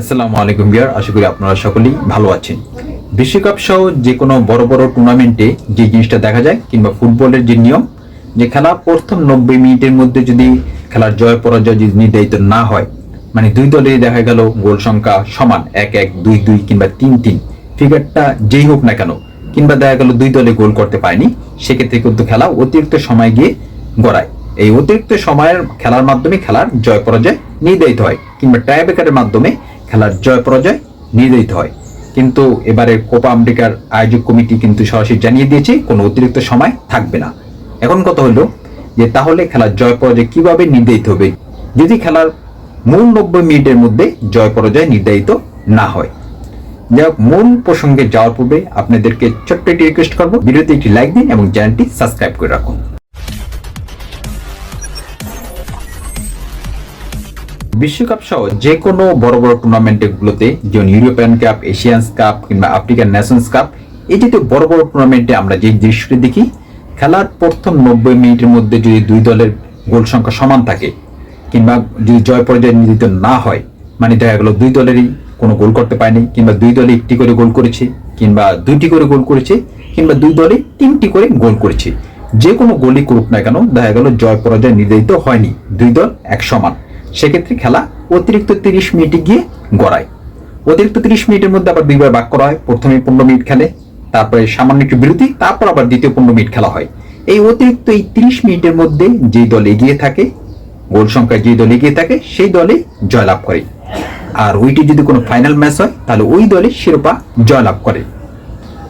আসসালামু আলাইকুম বিয়ার আশা করি আপনারা সকলেই ভালো আছেন। বিশ্বকাপ সহ যে কোনো বড় বড় টুর্নামেন্টে যে জিনিসটা দেখা যায়, কিংবা ফুটবলের যে নিয়ম, যে খেলা প্রথম নব্বই মিনিটের মধ্যে যদি খেলার জয় পরাজয় যদি নির্ধারিত না হয় মানে দুই দলে দেখা গেল গোল সংখ্যা সমান এক এক, দুই দুই কিংবা তিন তিন ফিগারটা যেই হোক না কেন, কিংবা দেখা গেল দুই দলে গোল করতে পারেনি, সেক্ষেত্রে কিন্তু খেলা অতিরিক্ত সময় গিয়ে গড়ায়। এই অতিরিক্ত সময়ের খেলার মাধ্যমে খেলার জয় পরাজয় নির্ধারিত হয়, কিংবা টাইব্রেকারের মাধ্যমে খেলার জয় পরাজয় নির্ধারিত হয়। কিন্তু এবারে কোপা আমেরিকার আয়োজক কমিটি কিন্তু সরাসরি জানিয়ে দিয়েছে, কোনো অতিরিক্ত সময় থাকবে না। এখন কথা হলো যে তাহলে খেলার জয় পরাজয় কীভাবে নির্ধারিত হবে? যদি খেলার মূল নব্বই মিনিটের মধ্যে জয় পরাজয় নির্ধারিত না হয়। হোক, মূল প্রসঙ্গে যাওয়ার পূর্বে আপনাদেরকে ছোট্ট একটি রিকোয়েস্ট করব। ভিডিওতে একটি লাইক দিন এবং চ্যানেলটি সাবস্ক্রাইব করে রাখুন। বিশ্বকাপ সহ যে কোনো বড় বড় টুর্নামেন্টগুলোতে যেমন ইউরোপিয়ান কাপ এশিয়ান্স কাপ কিংবা আফ্রিকান ন্যাশনস কাপ এই বড় বড় টুর্নামেন্টে আমরা যে দৃশ্যটি দেখি, খেলার প্রথম নব্বই মিনিটের মধ্যে যদি দুই দলের গোল সংখ্যা সমান থাকে কিংবা যদি জয় পরাজয় নির্ধারিত না হয় মানে দেখা গেল দুই দলেরই কোনো গোল করতে পারেনি কিংবা দুই দলে একটি করে গোল করেছে কিংবা দুইটি করে গোল করেছে কিংবা দুই দলে তিনটি করে গোল করেছে। যে কোনো গোলই করুক না কেন, দেখা গেল জয় পরাজয় নির্ধারিত হয়নি, দুই দল এক সমান। সেক্ষেত্রে খেলা অতিরিক্ত তিরিশ মিনিটে গিয়ে গড়ায়। অতিরিক্ত তিরিশ মিনিটের মধ্যে আবার দুইবার বাক করা হয়। প্রথমে পনেরো মিনিট খেলে, তারপরে সামান্য একটু বিরতি, তারপর আবার দ্বিতীয় পনেরো মিনিট খেলা হয়। এই অতিরিক্ত এই তিরিশ মিনিটের মধ্যে যেই দল এগিয়ে থাকে, গোল সংখ্যায় যে দল এগিয়ে থাকে, সেই দলে জয়লাভ করে। আর ওইটি যদি কোনো ফাইনাল ম্যাচ হয়, তাহলে ওই দলে শিরোপা জয়লাভ করে।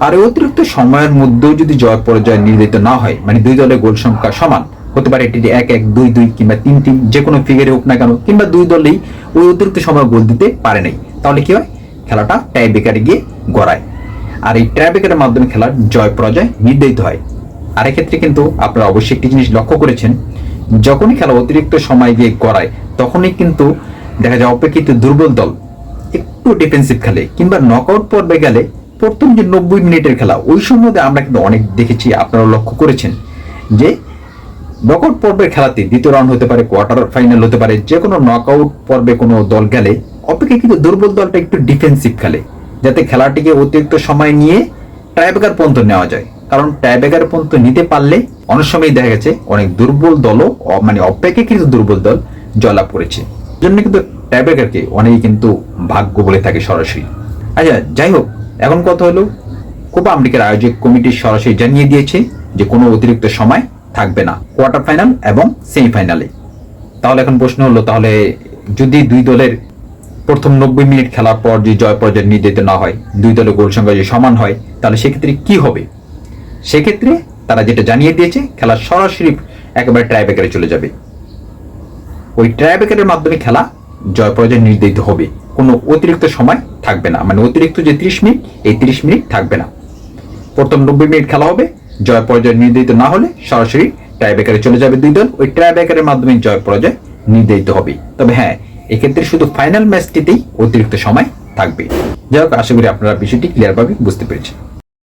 আর অতিরিক্ত সময়ের মধ্যেও যদি জয় পরাজয় নির্ধারিত না হয় মানে দুই দলের গোল সংখ্যা সমান হতে পারে এটি এক এক, দুই দুই কিংবা তিন তিন, যে কোনো ফিগারে হোক না কেন, কিংবা দুই দলেই ওই অতিরিক্ত সময় গোল দিতে পারে নাই। তাহলে কি হয়? খেলাটা টাই বেকারে গিয়ে গড়ায়। আর এই টাই বেকারের মাধ্যমে খেলার জয় পরাজয় নির্ধারিত হয়। আর এক্ষেত্রে কিন্তু আপনারা অবশ্যই একটি জিনিস লক্ষ্য করেছেন, যখনই খেলা অতিরিক্ত সময় গিয়ে গড়ায়, তখনই কিন্তু দেখা যায় অপেক্ষিত দুর্বল দল একটু ডিফেন্সিভ খেলে, কিংবা নকআউট পর্বে গেলে প্রথম যে নব্বই মিনিটের খেলা, ওই সময় আমরা কিন্তু অনেক দেখেছি আপনারা লক্ষ্য করেছেন যে নকআউট পর্বের খেলাতে দ্বিতীয় রাউন্ড হতে পারে, কোয়ার্টার ফাইনাল হতে পারে যে কোনো নকআউট পর্বে কোনো দল গেলে অপেক্ষাকৃত দুর্বল দলটা একটু ডিফেন্সিভ খেলে, যাতে খেলাটিকে অতিরিক্ত সময় নিয়ে টাইব্রেকার পর্যন্ত নেওয়া যায়। কারণ টাইব্রেকার পর্যন্ত নিতে পারলে অনেক সময় দেখা গেছে অনেক দুর্বল দলও মানে অপেক্ষাকৃত দুর্বল দল জয়লাভ করেছে। জন্য কিন্তু টাইব্রেকারকে অনেকেই কিন্তু ভাগ্য বলে থাকে সরাসরি। আচ্ছা যাই হোক, এখন কথা হলো, কোপা আমেরিকার আয়োজক কমিটি সরাসরি জানিয়ে দিয়েছে যে কোনো অতিরিক্ত সময় থাকবে না কোয়ার্টার ফাইনাল এবং সেমিফাইনালে তাহলে এখন প্রশ্ন হলো, তাহলে যদি দুই দলের প্রথম নব্বই মিনিট খেলার পর যে জয় পরাজয় নির্ধারিত না হয়, দুই দলের গোল সংখ্যা যদি সমান হয়, তাহলে সেক্ষেত্রে কি হবে? সেক্ষেত্রে তারা যেটা জানিয়ে দিয়েছে, খেলা সরাসরি একেবারে ট্রাইব্রেকারে চলে যাবে। ওই ট্রাইব্রেকারের মাধ্যমে খেলা জয় পরাজয় নির্ধারিত হবে। কোনো অতিরিক্ত সময় থাকবে না। মানে অতিরিক্ত যে ত্রিশ মিনিট, এই ত্রিশ মিনিট থাকবে না। প্রথম নব্বই মিনিট খেলা হবে জয় পর্যায় নির্ধারিত না হলে সরাসরি টাইব্রেকারে চলে যাবে দুই দল। ওই টাইব্রেকারের মাধ্যমে জয় পরাজয় নির্ধারিত হবে। তবে হ্যাঁ এক্ষেত্রে শুধু ফাইনাল ম্যাচটিতেই অতিরিক্ত সময় থাকবে। যাই হোক, আশা করি আপনারা বিষয়টি ক্লিয়ারভাবে বুঝতে পেরেছেন।